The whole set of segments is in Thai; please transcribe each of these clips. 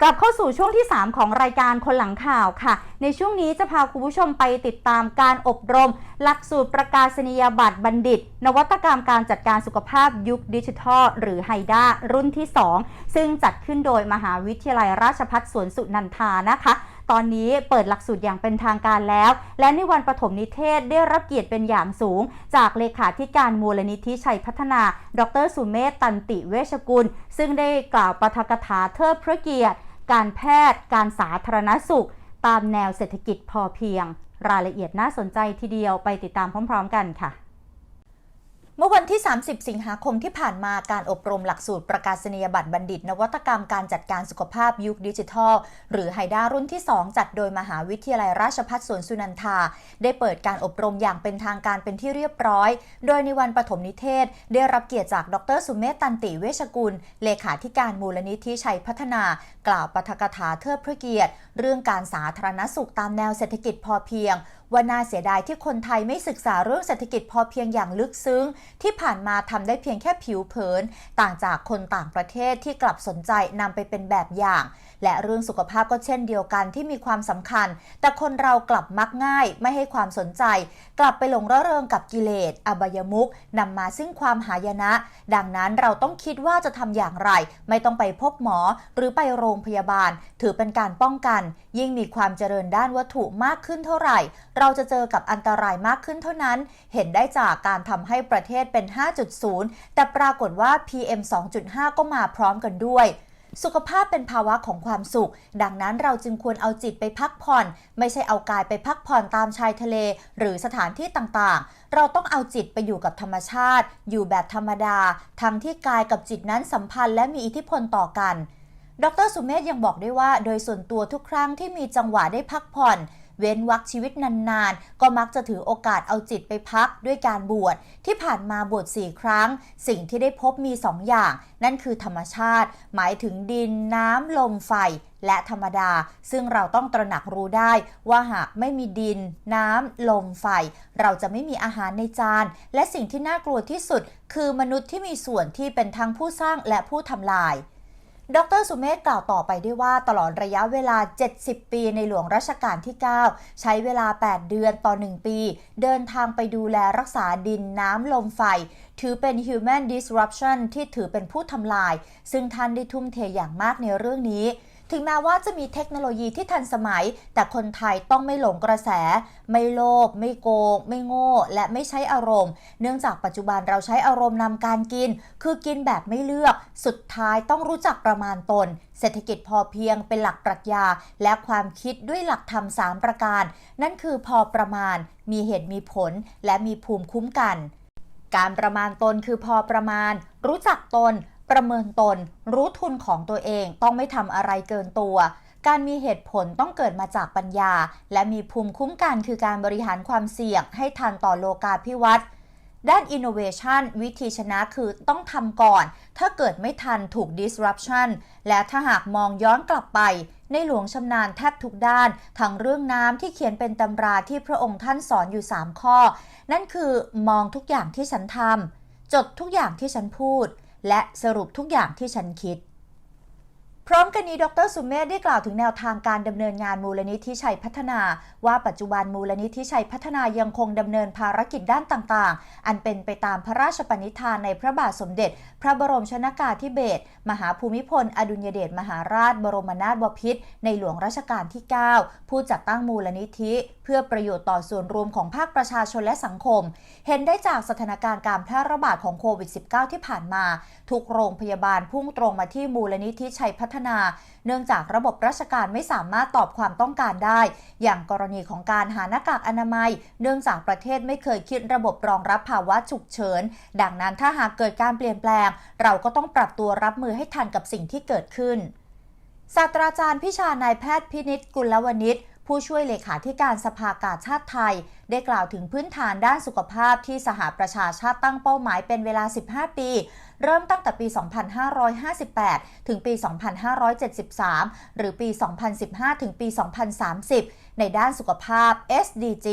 กลับเข้าสู่ช่วงที่ 3 ของรายการคนหลังข่าวค่ะ ในช่วงนี้จะพาคุณผู้ชมไปติดตามการอบรม หลักสูตรประกาศนียบัตรบัณฑิต นวัตกรรมการจัดการสุขภาพยุคดิจิทัล หรือไฮด้ารุ่นที่ 2 ซึ่งจัดขึ้นโดยมหาวิทยาลัยราชภัฏสวนสุนันทานะคะตอนนี้เปิดหลักสูตรอย่างเป็นทางการแล้ว และในวันปฐมนิเทศได้รับเกียรติเป็นอย่างสูง จากเลขาธิการมูลนิธิชัยพัฒนา ดรสุเมธตันติเวชกุล ซึ่งได้กล่าวปาฐกถาเทิดพระเกียรติ การแพทย์ การสาธารณสุข ตามแนวเศรษฐกิจพอเพียง รายละเอียดน่าสนใจทีเดียวไปติดตามพร้อม ๆ กันค่ะ เมื่อวันที่ 30 สิงหาคมที่ผ่านมาการอบรมหลักสูตรประกาศนียบัตรบัณฑิต นวัตกรรมการจัดการสุขภาพยุคดิจิทัล หรือไฮด้ารุ่นที่ 2 จัดโดยมหาวิทยาลัยราชภัฏสวนสุนันทา ได้เปิดการอบรมอย่างเป็นทางการเป็นที่เรียบร้อย โดยในวันปฐมนิเทศ ได้รับเกียรติจากดรสุเมธตันติเวชกุล เลขาธิการมูลนิธิชัยพัฒนา กล่าวปฐกถาเทิดพระเกียรติ เรื่องการสาธารณสุขตามแนวเศรษฐกิจพอเพียงว่าน่าเสียดายที่คนไทยไม่ศึกษาเรื่องเศรษฐกิจพอเพียงอย่างลึกซึ้ง ที่ผ่านมาทำได้เพียงแค่ผิวเผิน ต่างจากคนต่างประเทศที่กลับสนใจนำไปเป็นแบบอย่าง และเรื่องสุขภาพก็เช่นเดียวกันที่มีความสำคัญ แต่คนเรากลับมักง่าย ไม่ให้ความสนใจ กลับไปหลงระเริงกับกิเลส อบายมุกนำมาซึ่งความหายนะ ดังนั้นเราต้องคิดว่าจะทำอย่างไร ไม่ต้องไปพบหมอหรือไปโรงพยาบาล ถือเป็นการป้องกัน ยิ่งมีความเจริญด้านวัตถุมากขึ้นเท่าไหร่เราจะเจอกับอันตรายมากขึ้นเท่านั้น เห็นได้จากการทำให้ประเทศเป็น 5.0 แต่ปรากฏว่า PM 2.5 ก็มาพร้อมกันด้วยสุขภาพเป็นภาวะของความสุข ดังนั้นเราจึงควรเอาจิตไปพักผ่อน ไม่ใช่เอากายไปพักผ่อนตามชายทะเล หรือสถานที่ต่างๆ เราต้องเอาจิตไปอยู่กับธรรมชาติ อยู่แบบธรรมดา ทั้งที่กายกับจิตนั้นสัมพันธ์และมีอิทธิพลต่อกัน ดรสุเมธยังบอกด้วยว่า โดยส่วนตัวทุกครั้งที่มีจังหวะได้พักผ่อน เว้นวักชีวิตนานๆ ก็มักจะถือโอกาสเอาจิตไปพักด้วยการบวชที่ผ่านมาบวชสี่ครั้ง สิ่งที่ได้พบมีสองอย่าง นั่นคือธรรมชาติ หมายถึงดินน้ำลมไฟและธรรมดา ซึ่งเราต้องตระหนักรู้ได้ว่าหากไม่มีดิน น้ำ ลม ไฟ เราจะไม่มีอาหารในจาน และสิ่งที่น่ากลัวที่สุด คือมนุษย์ที่มีส่วนที่เป็นทั้งผู้สร้างและผู้ทำลาย ดรสุเมธกล่าวต่อไปด้วยว่าตลอดระยะเวลา 70 ปีในหลวงรัชกาลที่ 9 ใช้เวลา 8 เดือนต่อ 1 ปี เดินทางไปดูแลรักษาดินน้ำลมไฟ ถือเป็น human disruption ที่ถือเป็นผู้ทำลาย ซึ่งท่านได้ทุ่มเทอย่างมากในเรื่องนี้ ถึงแม้ว่าจะมีเทคโนโลยีที่ทันสมัย แต่คนไทยต้องไม่หลงกระแส ไม่โลภไม่โกง ไม่โง่ และไม่ใช้อารมณ์ เนื่องจากปัจจุบันเราใช้อารมณ์นำการกิน คือกินแบบไม่เลือก สุดท้ายต้องรู้จักประมาณตน เศรษฐกิจพอเพียงเป็นหลักปรัชญา และความคิดด้วยหลักธรรมสามประการ นั่นคือพอประมาณ มีเหตุมีผล และมีภูมิคุ้มกัน การประมาณตนคือพอประมาณ รู้จักตน ประเมินตน รู้ทุนของตัวเองต้องไม่ทำอะไรเกินตัว การมีเหตุผลต้องเกิดมาจากปัญญา และมีภูมิคุ้มกันคือการบริหารความเสี่ยง ให้ทันต่อโลกาภิวัตน์ด้าน innovation วิธีชนะคือต้องทำก่อน ถ้าเกิดไม่ทันถูก disruption และถ้าหากมองย้อนกลับไป ในหลวงชำนาญแทบทุกด้าน ทั้งเรื่องน้ำที่เขียนเป็นตำราที่พระองค์ท่านสอนอยู่ 3 ข้อ นั่นคือมองทุกอย่างที่ฉันทำจดทุกอย่างที่ฉันพูด และสรุปทุกอย่างที่ฉันคิด พร้อมกันนี้ดรสุเมธได้กล่าวถึงแนวทางการดำเนินงานมูลนิธิชัยพัฒนา ว่าปัจจุบันมูลนิธิชัยพัฒนายังคงดำเนินภารกิจด้านต่างๆ อันเป็นไปตามพระราชปณิธานในพระบาทสมเด็จ พระบรมชนากาธิเบศรมหาภูมิพล อดุลยเดชมหาราช บรมนาถบพิตรในหลวงรัชกาลที่ 9 ผู้จัดตั้งมูลนิธิ พื่อประโยชน์ต่อส่วนรวมของภาคประชาชนและสังคม เห็นได้จากสถานการณ์การแพร่ระบาดของโควิด -19 ที่ผ่านมา ทุกโรงพยาบาลพุ่งตรงมาที่มูลนิธิชัยพัฒนา เนื่องจากระบบราชการไม่สามารถตอบความต้องการได้ อย่างกรณีของการหาหน้ากากอนามัย เนื่องจากประเทศไม่เคยคิดระบบรองรับภาวะฉุกเฉิน ดังนั้นถ้าหากเกิดการเปลี่ยนแปลง เราก็ต้องปรับตัวรับมือให้ทันกับสิ่งที่เกิดขึ้นศาสตราจารย์พิชานายแพทย์พินิษกุลวณิช ผู้ช่วยเลขาธิการสภากาชาติไทย ได้กล่าวถึงพื้นฐานด้านสุขภาพที่สหประชาชาติตั้งเป้าหมายเป็นเวลา 15 ปี เริ่มตั้งแต่ปี 2558 ถึงปี 2573 หรือปี 2015 ถึงปี 2030 ในด้านสุขภาพ SDG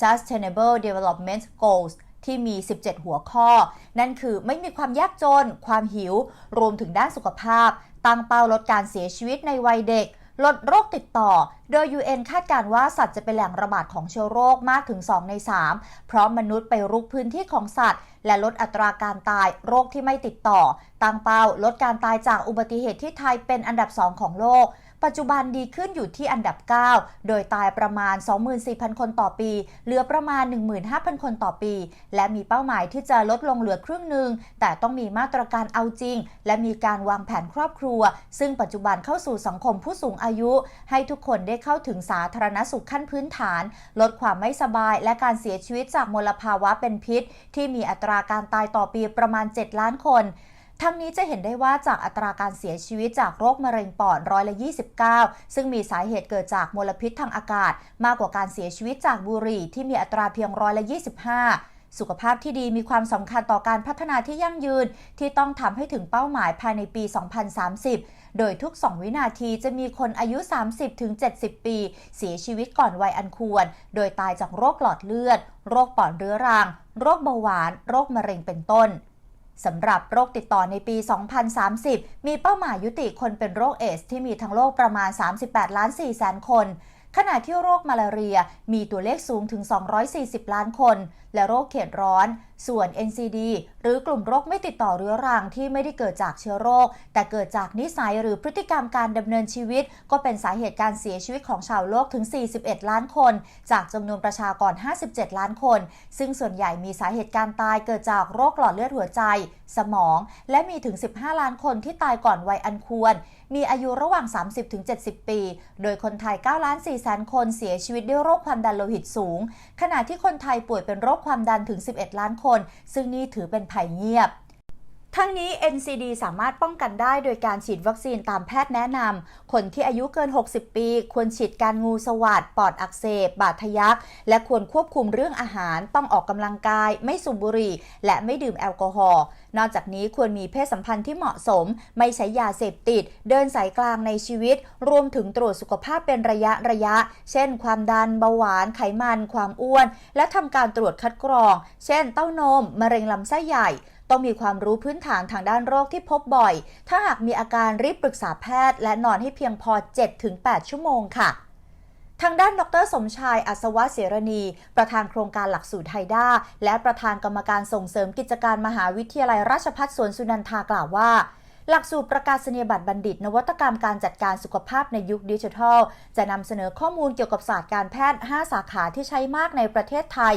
Sustainable Development Goals ที่มี 17 หัวข้อ นั่นคือไม่มีความยากจน ความหิว รวมถึงด้านสุขภาพ ตั้งเป้าลดการเสียชีวิตในวัยเด็ก ลดโรคติดต่อ โดย UN คาดการณ์ว่าสัตว์จะเป็นแหล่งระบาดของเชื้อโรคมากถึง 2 ใน 3 เพราะมนุษย์ไปรุกพื้นที่ของสัตว์ และลดอัตราการตายโรคที่ไม่ติดต่อ ตั้งเป้าลดการตายจากอุบัติเหตุที่ไทยเป็นอันดับ 2 ของโลก ปัจจุบันดีขึ้นอยู่ที่อันดับ 9 โดยตายประมาณ 24,000 คนต่อปี เหลือประมาณ 15,000 คนต่อปี และมีเป้าหมายที่จะลดลงเหลือครึ่งหนึ่ง แต่ต้องมีมาตรการเอาจริง และมีการวางแผนครอบครัว ซึ่งปัจจุบันเข้าสู่สังคมผู้สูงอายุ ให้ทุกคนได้เข้าถึงสาธารณสุขขั้นพื้นฐาน ลดความไม่สบายและการเสียชีวิตจากมลภาวะเป็นพิษ ที่มีอัตราการตายต่อปีประมาณ 7 ล้านคน ทั้งนี้จะเห็นได้ว่าจากอัตราการเสียชีวิตจากโรคมะเร็งปอดร้อยละ 29 ซึ่งมีสาเหตุเกิดจากมลพิษทางอากาศ มากกว่าการเสียชีวิตจากบุหรี่ที่มีอัตราเพียงร้อยละ 25สุขภาพที่ดีมีความสำคัญต่อการพัฒนาที่ยั่งยืน ที่ต้องทำให้ถึงเป้าหมายภายในปี 2030 โดยทุก 2 วินาทีจะมีคนอายุ 30-70 ปี เสียชีวิตก่อนวัยอันควร โดยตายจากโรคหลอดเลือด โรคปอดเรื้อรัง โรคเบาหวาน โรคมะเร็งเป็นต้น สำหรับโรคติดต่อในปี 2030 มีเป้าหมายยุติคนเป็นโรคเอส ที่มีทั้งโลกประมาณ 38 ล้าน4แสนคน ขณะที่โรคมาลาเรียมีตัวเลขสูงถึง 240 ล้านคน และโรคเขตร้อน ส่วน NCD หรือกลุ่มโรคไม่ติดต่อเรื้อรังที่ไม่ได้เกิดจากเชื้อโรค แต่เกิดจากนิสัยหรือพฤติกรรมการดำเนินชีวิต ก็เป็นสาเหตุการเสียชีวิตของชาวโลกถึง 41 ล้านคน จากจำนวนประชากร 57 ล้านคน ซึ่งส่วนใหญ่มีสาเหตุการตายเกิดจากโรคหลอดเลือดหัวใจ สมอง และมีถึง 15 ล้านคนที่ตายก่อนวัยอันควร มีอายุระหว่าง 30-70 ปี โดยคนไทย9ล้าน4แสนคนเสียชีวิตด้วยโรคความดันโลหิตสูง ขณะที่คนไทยป่วยเป็นโรคความดันถึง 11 ล้านคน ซึ่งนี่ถือเป็นภัยเงียบ ทั้งนี้ NCD สามารถป้องกันได้โดยการฉีดวัคซีนตามแพทย์แนะนำ คนที่อายุเกิน 60 ปี ควรฉีดการงูสวัสดปอดอักเสบ บาดทะยัก และควรควบคุมเรื่องอาหาร ต้องออกกำลังกาย ไม่สูบบุหรี่ และไม่ดื่มแอลกอฮอล์ นอกจากนี้ควรมีเพศสัมพันธ์ที่เหมาะสม ไม่ใช้ยาเสพติด เดินสายกลางในชีวิต รวมถึงตรวจสุขภาพเป็นระยะระยะ เช่น ความดัน เบาหวาน ไขมัน ความอ้วน และทำการตรวจคัดกรอง เช่น เต้านม มะเร็งลำไส้ใหญ่ ต้องมีความรู้พื้นฐานทางด้านโรคที่พบบ่อย ถ้าหากมีอาการรีบปรึกษาแพทย์ และนอนให้เพียงพอ 7-8 ชั่วโมงค่ะทางด้านดร สมชาย อัศวะเสรณี ประธานโครงการหลักสูตรไฮด้า และประธานกรรมการส่งเสริมกิจการมหาวิทยาลัยราชภัฏสวนสุนันทากล่าวว่า หลักสูตรประกาศนียบัตรบัณฑิต นวัตกรรมการจัดการสุขภาพในยุคดิจิทัล จะนำเสนอข้อมูลเกี่ยวกับศาสตร์การแพทย์ 5 สาขาที่ใช้มากในประเทศไทย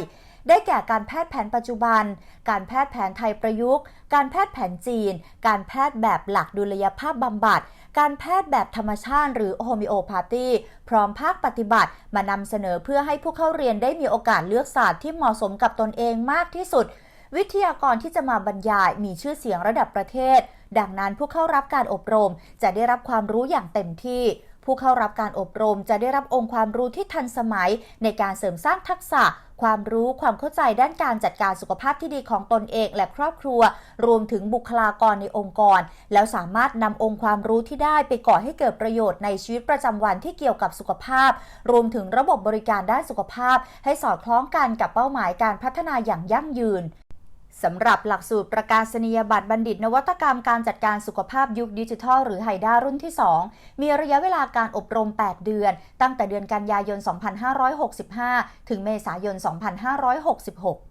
ได้แก่การแพทย์แผนปัจจุบัน การแพทย์แผนไทยประยุกต์ การแพทย์แผนจีน การแพทย์แบบหลักดุลยภาพบำบัด การแพทย์แบบธรรมชาติหรือโฮมิโอพาธี พร้อมภาคปฏิบัติ มานำเสนอเพื่อให้ผู้เข้าเรียนได้มีโอกาสเลือกศาสตร์ที่เหมาะสมกับตนเองมากที่สุด วิทยากรที่จะมาบรรยายมีชื่อเสียงระดับประเทศ ดังนั้นผู้เข้ารับการอบรมจะได้รับความรู้อย่างเต็มที่ ผู้เข้ารับการอบรมจะได้รับองค์ความรู้ที่ทันสมัย ในการเสริมสร้างทักษะ ความรู้ความเข้าใจด้านการจัดการสุขภาพที่ดีของตนเองและครอบครัว รวมถึงบุคลากรในองค์กร แล้วสามารถนำองค์ความรู้ที่ได้ไปก่อให้เกิดประโยชน์ในชีวิตประจำวันที่เกี่ยวกับสุขภาพ รวมถึงระบบบริการด้านสุขภาพ ให้สอดคล้องกันกับเป้าหมายการพัฒนาอย่างยั่งยืน สำหรับหลักสูตรประกาศนียบัตรบัณฑิตนวัตกรรมการจัดการสุขภาพยุคดิจิทัล หรือไฮด้ารุ่นที่ 2 มีระยะเวลาการอบรม 8 เดือน ตั้งแต่เดือนกันยายน 2565 ถึงเมษายน 2566